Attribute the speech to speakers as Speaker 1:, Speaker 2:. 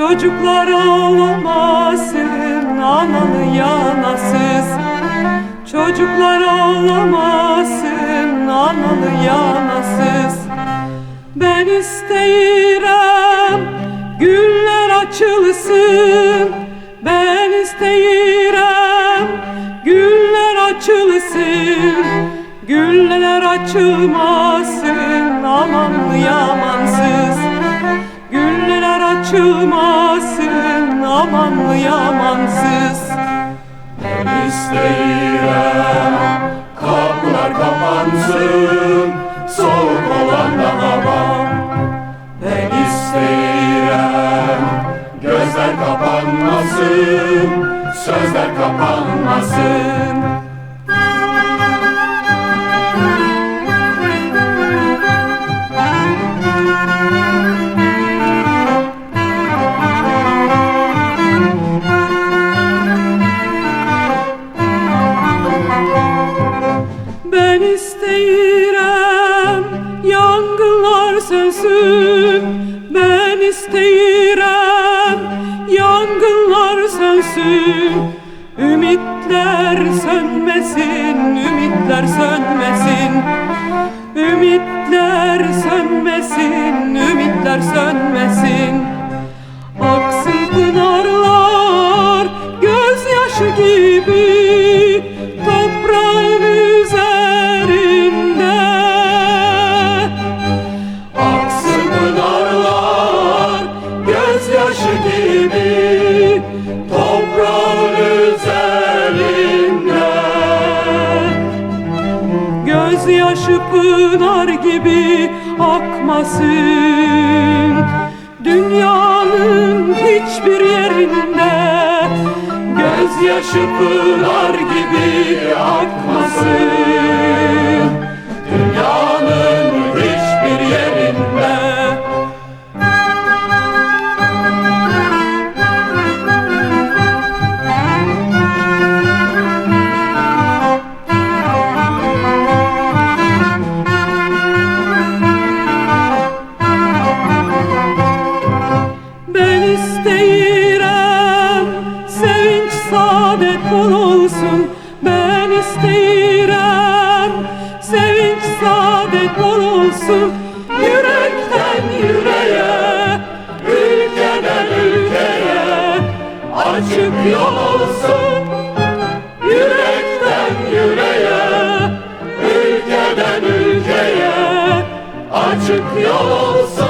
Speaker 1: Çocuklar ağlamasın analı yanasız. Çocuklar ağlamasın analı yanasız. Ben isteyirem güller açılsın. Ben isteyirem güller açılsın. Güller açılmasın amanlı yamansız açılmasın amanlı yamansız.
Speaker 2: Ben isteyirem kapılar kapansın Soğuk olan da hava Ben isteyirem gözler kapanmasın Sözler kapanmasın
Speaker 1: sönsün Ümitler sönmesin, ümitler sönmesin. Ümitler sönmesin, ümitler sönmesin pınar gibi akmasın. Dünyanın hiçbir yerinde
Speaker 2: Gözyaşı pınar gibi akmasın kul olsun
Speaker 1: ben isteyirəm Sevinç saadet bol olsun yürekten yüreğe Ülkeden ülkeye açık yol olsun Yürekten yüreğe
Speaker 2: ülkeden ülkeye açık yol olsun